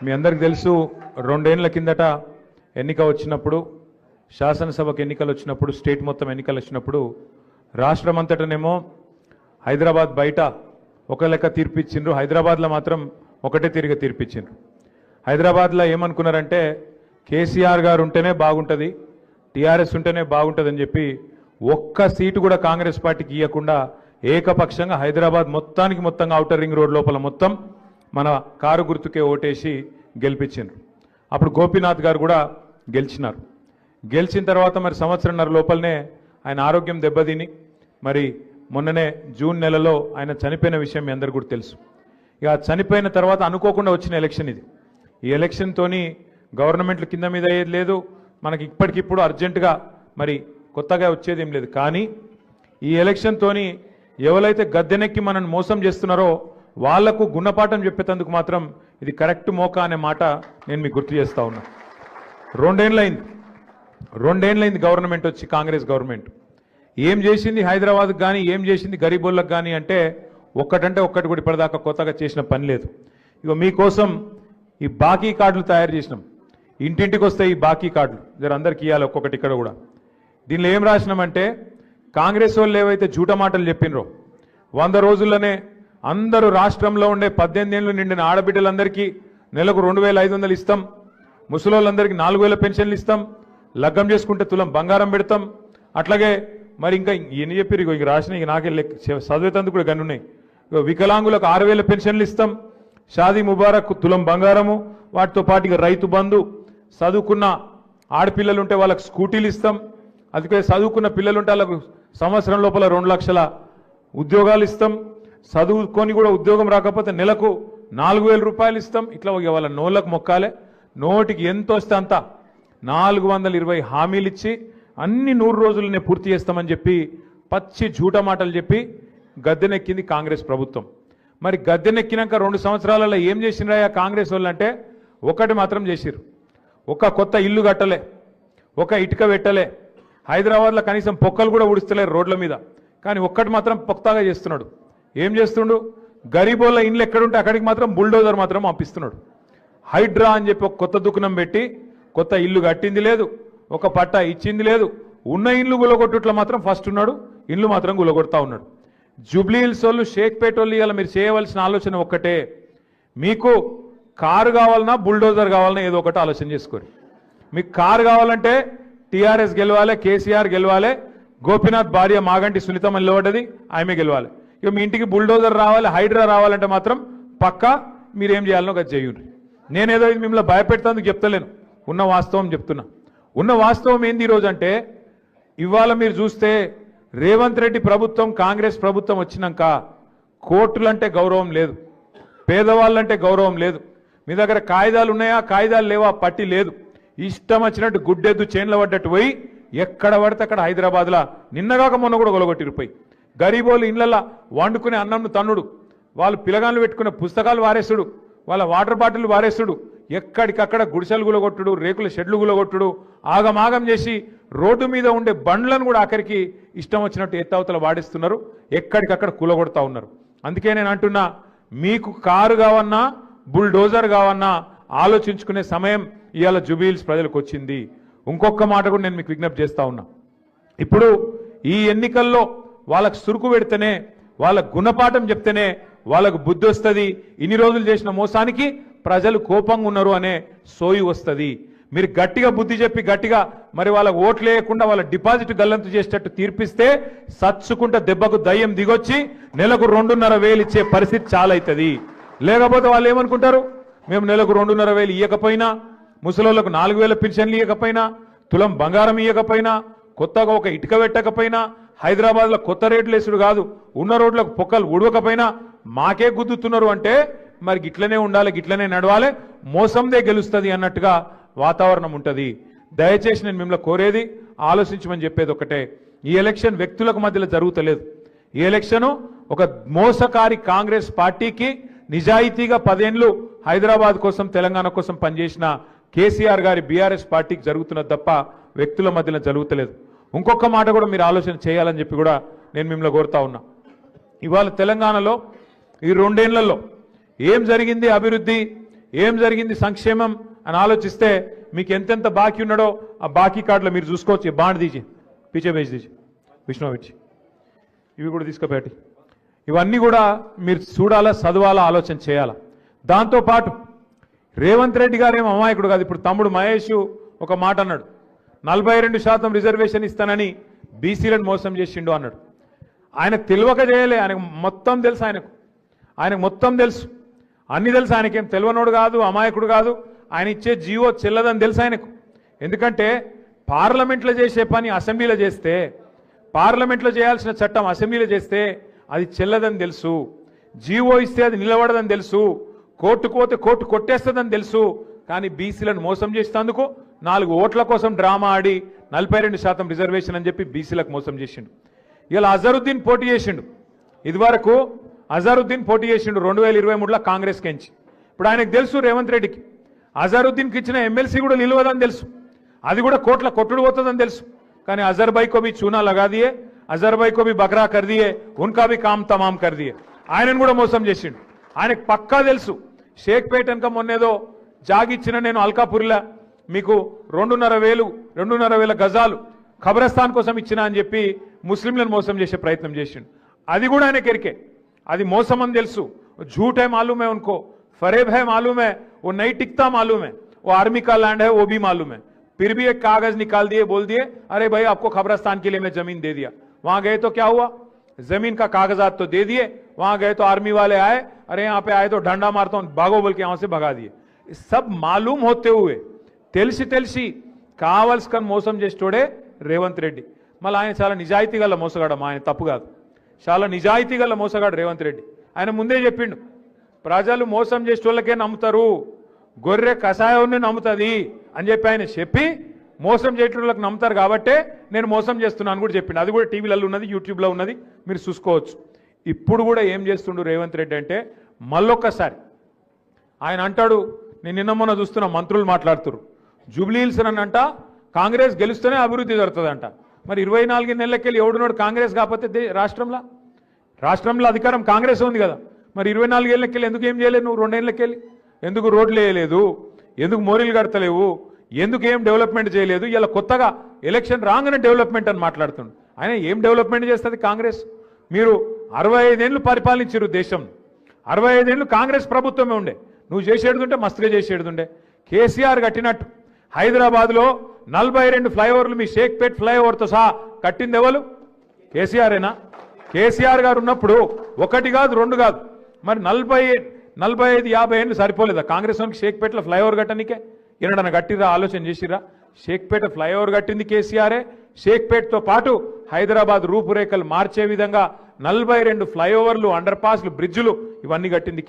మీ అందరికి తెలుసు రెండేళ్ళ కిందట ఎన్నిక వచ్చినప్పుడు శాసనసభకు ఎన్నికలు వచ్చినప్పుడు స్టేట్ మొత్తం ఎన్నికలు వచ్చినప్పుడు రాష్ట్రం అంతటనేమో హైదరాబాద్ బయట ఒక లెక్క తీర్పిచ్చిండ్రు. హైదరాబాద్లో మాత్రం ఒకటే తిరిగి తీర్పిచ్చిండ్రు. హైదరాబాద్లో ఏమనుకున్నారంటే కేసీఆర్ గారు ఉంటేనే బాగుంటుంది టీఆర్ఎస్ ఉంటేనే బాగుంటుందని చెప్పి ఒక్క సీటు కూడా కాంగ్రెస్ పార్టీకి ఇవ్వకుండా ఏకపక్షంగా హైదరాబాద్ మొత్తానికి మొత్తంగా ఔటర్ రింగ్ రోడ్ లోపల మొత్తం మన కారు గుర్తుకే ఓటేసి గెలిపించిండ్రు. అప్పుడు గోపీనాథ్ గారు కూడా గెలిచినారు. గెలిచిన తర్వాత మరి సంవత్సరంన్నర లోపలనే ఆయన ఆరోగ్యం దెబ్బతిని మరి మొన్ననే జూన్ నెలలో ఆయన చనిపోయిన విషయం మీ అందరు కూడా తెలుసు. ఇక చనిపోయిన తర్వాత అనుకోకుండా వచ్చిన ఎలక్షన్ ఇది. ఈ ఎలక్షన్తోని గవర్నమెంట్లు కింద మీద అయ్యేది లేదు మనకి ఇప్పటికిప్పుడు అర్జెంటుగా మరి కొత్తగా వచ్చేది ఏం లేదు. కానీ ఈ ఎలక్షన్తోని ఎవరైతే గద్దెనెక్కి మనల్ని మోసం చేస్తున్నారో వాళ్ళకు గుణపాఠం చెప్పేటందుకు మాత్రం ఇది కరెక్ట్ మోకా అనే మాట నేను మీకు గుర్తు చేస్తా ఉన్నా. రెండేళ్ళైంది రెండేళ్ళైంది గవర్నమెంట్ వచ్చి కాంగ్రెస్ గవర్నమెంట్. ఏం చేసింది హైదరాబాద్కి కానీ ఏం చేసింది గరీబుల్లకు కానీ అంటే ఒక్కటంటే ఒక్కటి కూడా ఇప్పటిదాకా కొత్తగా చేసిన పని లేదు. ఇక మీకోసం ఈ బాకీ కార్డులు తయారు చేసినాం. ఇంటింటికి వస్తాయి ఈ బాకీ కార్డులు. జర అందరికి ఇవ్వాలి ఒక్కొక్కటి ఇక్కడ కూడా. దీనిలో ఏం రాసినామంటే కాంగ్రెస్ వాళ్ళు ఏవైతే జూట మాటలు చెప్పినరో వంద రోజుల్లోనే అందరూ రాష్ట్రంలో ఉండే పద్దెనిమిది ఏళ్ళు నిండిన ఆడబిడ్డలందరికీ నెలకు రెండు వేల ఐదు వందలు ఇస్తాం. ముసలోళ్ళందరికీ నాలుగు వేల పెన్షన్లు ఇస్తాం. లగ్గం చేసుకుంటే తులం బంగారం పెడతాం. అట్లాగే మరి ఇంకా ఎన్ని చెప్పారు ఇక రాసిన ఇక నాకే లెక్క చదివేతందుకు కూడా గన్నున్నాయి వికలాంగులకు ఆరు వేల పెన్షన్లు ఇస్తాం. షాదీ ముబారక్ తులం బంగారము. వాటితో పాటు ఇక రైతు బంధు. చదువుకున్న ఆడపిల్లలు ఉంటే వాళ్ళకి స్కూటీలు ఇస్తాం. అందుకే చదువుకున్న పిల్లలుంటే వాళ్ళకు సంవత్సరం లోపల రెండు లక్షల ఉద్యోగాలు ఇస్తాం. చదువుకొని కూడా ఉద్యోగం రాకపోతే నెలకు నాలుగు వేల రూపాయలు ఇస్తాం. ఇట్లా వాళ్ళ నోళ్ళకు మొక్కాలే. నోటికి ఎంత వస్తే అంత. నాలుగు వందల ఇరవై హామీలు ఇచ్చి అన్ని నూరు రోజులనే పూర్తి చేస్తామని చెప్పి పచ్చి జూట మాటలు చెప్పి గద్దెనెక్కింది కాంగ్రెస్ ప్రభుత్వం. మరి గద్దెనెక్కినాక రెండు సంవత్సరాలలో ఏం చేసినాయా కాంగ్రెస్ వాళ్ళు అంటే ఒకటి మాత్రం చేసిరు ఒక కొత్త ఇల్లు కట్టలే. ఒక ఇటుక పెట్టలే. హైదరాబాద్లో కనీసం పొక్కలు కూడా ఉడిస్తలేరు రోడ్ల మీద. కానీ ఒక్కటి మాత్రం పొక్తాగా చేస్తున్నాడు. ఏం చేస్తుండు? గరీబోళ్ళ ఇండ్లు ఎక్కడుంటే అక్కడికి మాత్రం బుల్డోజర్ మాత్రం పంపిస్తున్నాడు. హైడ్రా అని చెప్పి ఒక కొత్త దుకుణం పెట్టి కొత్త ఇల్లు కట్టింది లేదు ఒక పట్టా ఇచ్చింది లేదు. ఉన్న ఇల్లు గులగొట్టుట్లో మాత్రం ఫస్ట్ ఉన్నాడు ఇల్లు మాత్రం గులగొడతా ఉన్నాడు. జూబ్లీ హిల్స్ వాళ్ళు షేక్పేట వాళ్ళు ఇవాళ మీరు చేయవలసిన ఆలోచన ఒక్కటే. మీకు కారు కావాలన్నా బుల్డోజర్ కావాలన్నా ఏదో ఒకటి ఆలోచన చేసుకోరు. మీకు కారు కావాలంటే టీఆర్ఎస్ గెలవాలి కేసీఆర్ గెలవాలి గోపీనాథ్ భార్య మాగంటి సునీతమ్మ నిలబడ్డది ఆమె గెలవాలి. ఇక మీ ఇంటికి బుల్డోజర్ రావాలి హైడ్రా రావాలంటే మాత్రం పక్కా మీరేం చేయాలనో అది చేయండి నేనేదో ఇది మిమ్మల్ని భయపెడతానికి చెప్తలేను. ఉన్న వాస్తవం చెప్తున్నా. ఉన్న వాస్తవం ఏంది ఈరోజు అంటే ఇవాళ మీరు చూస్తే రేవంత్ రెడ్డి ప్రభుత్వం కాంగ్రెస్ ప్రభుత్వం వచ్చినాక కోర్టులంటే గౌరవం లేదు. పేదవాళ్ళంటే గౌరవం లేదు. మీ దగ్గర కాగితాలు ఉన్నాయా? కాగితాలు లేవా? పట్టి లేదు. ఇష్టం వచ్చినట్టు గుడ్డెద్దు చేన్ల పడ్డట్టు పోయి ఎక్కడ పడితే అక్కడ హైదరాబాద్లో. నిన్నగాక మొన్న కూడా గొలగొట్టిరిపోయి గరీబోళ్ళు ఇళ్ళల్లో వండుకునే అన్నంను తన్నుడు. వాళ్ళు పిలగాన్లు పెట్టుకునే పుస్తకాలు వారేసుడు. వాళ్ళ వాటర్ బాటిల్ వారేసుడు. ఎక్కడికక్కడ గుడిసెలు గులగొట్టుడు రేకుల షెడ్లు గులగొట్టుడు. ఆగమాగం చేసి రోడ్డు మీద ఉండే బండ్లను కూడా ఆఖరికి ఇష్టం వచ్చినట్టు ఎత్తవతల వాడిస్తున్నారు. ఎక్కడికక్కడ కూలగొడతా ఉన్నారు. అందుకే నేను అంటున్నా మీకు కారు కావన్నా బుల్డోజర్ కావన్నా ఆలోచించుకునే సమయం ఇవాళ జుబీల్స్ ప్రజలకు వచ్చింది. ఇంకొక మాట కూడా నేను మీకు విజ్ఞప్తి చేస్తా ఉన్నా. ఇప్పుడు ఈ ఎన్నికల్లో వాళ్ళకు సురుకు పెడితేనే వాళ్ళకు గుణపాఠం చెప్తేనే వాళ్ళకు బుద్ధి వస్తుంది. ఇన్ని రోజులు చేసిన మోసానికి ప్రజలు కోపంగా ఉన్నారు అనే సోయి వస్తుంది. మీరు గట్టిగా బుద్ధి చెప్పి గట్టిగా మరి వాళ్ళకు ఓట్లు వేయకుండా వాళ్ళ డిపాజిట్ గల్లంతు చేసేటట్టు తీర్పిస్తే సచ్చుకుంటే దెబ్బకు దయ్యం దిగొచ్చి నెలకు రెండున్నర వేలు ఇచ్చే పరిస్థితి చాలా అవుతుంది లేకపోతే వాళ్ళు ఏమనుకుంటారు? మేము నెలకు రెండున్నర వేలు ఇవ్వకపోయినా ముసలోళ్ళకు నాలుగు వేల పెన్షన్లు ఇవ్వకపోయినా తులం బంగారం ఇవ్వకపోయినా కొత్తగా ఒక ఇటుక పెట్టకపోయినా హైదరాబాద్లో కొత్త రేట్లు వేసుడు కాదు. ఉన్న రోడ్లకు పొక్కలు ఉడవకపోయినా మాకే గుద్దుతున్నారు అంటే మరి గిట్లనే ఉండాలి గిట్లనే నడవాలి మోసందే గెలుస్తుంది అన్నట్టుగా వాతావరణం ఉంటుంది. దయచేసి నేను మిమ్మల్ని కోరేది ఆలోచించమని చెప్పేది ఒకటే ఈ ఎలక్షన్ వ్యక్తులకు మధ్యలో జరుగుతలేదు. ఈ ఎలక్షను ఒక మోసకారి కాంగ్రెస్ పార్టీకి నిజాయితీగా పదేండ్లు హైదరాబాద్ కోసం తెలంగాణ కోసం పనిచేసిన కేసీఆర్ గారి బీఆర్ఎస్ పార్టీకి జరుగుతున్నది తప్ప వ్యక్తుల మధ్యలో జరుగుతలేదు. ఇంకొక మాట కూడా మీరు ఆలోచన చేయాలని చెప్పి కూడా నేను మిమ్మల్ని కోరుతా ఉన్నా. ఇవాళ తెలంగాణలో ఈ రెండేళ్ళలో ఏం జరిగింది అభివృద్ధి ఏం జరిగింది సంక్షేమం అని ఆలోచిస్తే మీకు ఎంతెంత బాకీ ఉన్నాడో ఆ బాకీ కార్డులో మీరు చూసుకోవచ్చు. బాండ్ తీసి పీచే బేసి తీసి. విష్ణువిచ్చి ఇవి కూడా తీసుకుపెట్టి ఇవన్నీ కూడా మీరు చూడాలా చదవాలా ఆలోచన చేయాలా? దాంతోపాటు రేవంత్ రెడ్డి గారేమో అమాయకుడు కాదు. ఇప్పుడు తమ్ముడు మహేష్ ఒక మాట అన్నాడు. నలభై రెండు శాతం రిజర్వేషన్ ఇస్తానని బీసీలను మోసం చేసిండు అన్నాడు. ఆయన తెలియక చేయలే ఆయనకు మొత్తం తెలుసు ఆయనకు. ఆయనకు మొత్తం తెలుసు. అన్ని తెలుసు ఆయనకేం తెలివనోడు కాదు అమాయకుడు కాదు. ఆయన ఇచ్చే జీవో చెల్లదని తెలుసు ఆయనకు. ఎందుకంటే పార్లమెంట్లో చేసే పని అసెంబ్లీలో చేస్తే పార్లమెంట్లో చేయాల్సిన చట్టం అసెంబ్లీలో చేస్తే అది చెల్లదని తెలుసు. జీవో ఇస్తే అది నిలబడదని తెలుసు. కోర్టుకు పోతే కోర్టు కొట్టేస్తుందని తెలుసు. కానీ బీసీలను మోసం చేసినందుకు నాలుగు ఓట్ల కోసం డ్రామా ఆడి నలభై రెండు శాతం రిజర్వేషన్ అని చెప్పి బీసీలకు మోసం చేసిండు. ఇలా అజరుద్దీన్ పోటీ చేసిండు. ఇదివరకు అజరుద్దీన్ పోటీ చేసిండు రెండు వేల ఇరవై మూడులో కాంగ్రెస్ కెంచి ఇప్పుడు ఆయనకు తెలుసు రేవంత్ రెడ్డికి. అజరుద్దీన్కి ఇచ్చిన ఎమ్మెల్సీ కూడా నిలవదని తెలుసు. అది కూడా కోట్ల కొట్టుడు పోతుందని తెలుసు. కానీ అజర్ భాయ్ చూనా లగాదియే అజర్ బక్రా కర్దియే ఉన్కా కామ్ తమాం కర్దియే. ఆయనను కూడా మోసం చేసిండు. ఆయనకు పక్కా తెలుసు. షేక్పేట వెనక మొన్నేదో జాగిచ్చిన నేను అల్కాపూర్లా మీకు రెండున్నర వేలు రెండున్నర వేల గజాలు ఖబరస్థాన్ కోసం ఇచ్చిన అని చెప్పి ముస్లింలను మోసం చేసే ప్రయత్నం చేసిండు అది కూడా ఆయనకి ఎరికే అది మోసం అని తెలుసు झूठ है मालूम है उनको फरेब है मालूम है वो नहीं टिकता मालूम है वो आर्मी का लैंड है वो भी मालूम है फिर भी एक कागज निकाल दिए बोल दिए अरे भाई आपको खबरस्तान के लिए मैं जमीन दे दिया वहां गए तो क्या हुआ जमीन का कागजात तो दे दिए वहां गए तो आर्मी वाले आए अरे यहाँ पे आए तो डंडा मारता हूं भागो बोल के यहां से भगा दिए सब मालूम होते हुए తెలిసి తెలిసి కావలసుకొని మోసం చేసేటోడే రేవంత్ రెడ్డి. మళ్ళీ ఆయన చాలా నిజాయితీ గల మోసగాడమ్మా ఆయన తప్పు కాదు. చాలా నిజాయితీ గల మోసగాడు రేవంత్ రెడ్డి. ఆయన ముందే చెప్పిండు ప్రజలు మోసం చేసేటోళ్ళకే నమ్ముతారు. గొర్రె కషాయాన్ని నమ్ముతుంది. అని చెప్పి ఆయన చెప్పి మోసం చేసేటోళ్ళకి నమ్ముతారు కాబట్టే నేను మోసం చేస్తున్నాను కూడా చెప్పిండు. అది కూడా టీవీలలో ఉన్నది యూట్యూబ్లో ఉన్నది. మీరు చూసుకోవచ్చు. ఇప్పుడు కూడా ఏం చేస్తుండు రేవంత్ రెడ్డి అంటే మళ్ళొక్కసారి ఆయన అంటాడు నేను నిన్న మొన్న చూస్తున్న మంత్రులు మాట్లాడుతున్నారు జూబ్లీహిల్స్ అని అంట కాంగ్రెస్ గెలుస్తూనే అభివృద్ధి జరుగుతుందంట. మరి ఇరవై నాలుగు నెలలకెళ్ళి ఎవడునోడు కాంగ్రెస్ కాకపోతే రాష్ట్రంలో? రాష్ట్రంలో అధికారం కాంగ్రెస్ ఉంది కదా. మరి ఇరవై నాలుగేళ్ళకెళ్ళి ఎందుకు ఏం చేయలేదు నువ్వు రెండేళ్ళకెళ్ళి ఎందుకు రోడ్లు వేయలేదు? ఎందుకు మోరీలు కడతలేవు? ఎందుకు ఏం డెవలప్మెంట్ చేయలేదు? ఇలా కొత్తగా ఎలక్షన్ రాగానే డెవలప్మెంట్ అని మాట్లాడుతుండు. ఆయన ఏం డెవలప్మెంట్ చేస్తుంది కాంగ్రెస్? మీరు అరవై ఐదేళ్ళు పరిపాలించారు దేశం. అరవై ఐదేళ్ళు కాంగ్రెస్ ప్రభుత్వమే ఉండే. నువ్వు చేసేడుతుంటే మస్తుగా చేసేడుండే కేసీఆర్ కట్టినట్టు. హైదరాబాద్లో నలభై రెండు ఫ్లైఓవర్లు మీ షేక్పేట్ ఫ్లైఓవర్తో సహా కట్టింది ఎవరు? కేసీఆరేనా? కేసీఆర్ గారు ఉన్నప్పుడు ఒకటి కాదు రెండు కాదు. మరి నలభై నలభై ఐదు యాభై ఏళ్ళు సరిపోలేదా? కాంగ్రెస్ వాళ్ళకి షేక్పేటలో ఫ్లైఓవర్ కట్టనికే? ఎన్నడన్నా కట్టిరా ఆలోచన చేసిరా షేక్పేట ఫ్లైఓవర్ కట్టింది కేసీఆరే. షేక్పేట్తో పాటు హైదరాబాద్ రూపురేఖలు మార్చే విధంగా నలభై రెండు ఫ్లైఓవర్లు అండర్ పాస్లు బ్రిడ్జ్లు ఇవన్నీ కట్టింది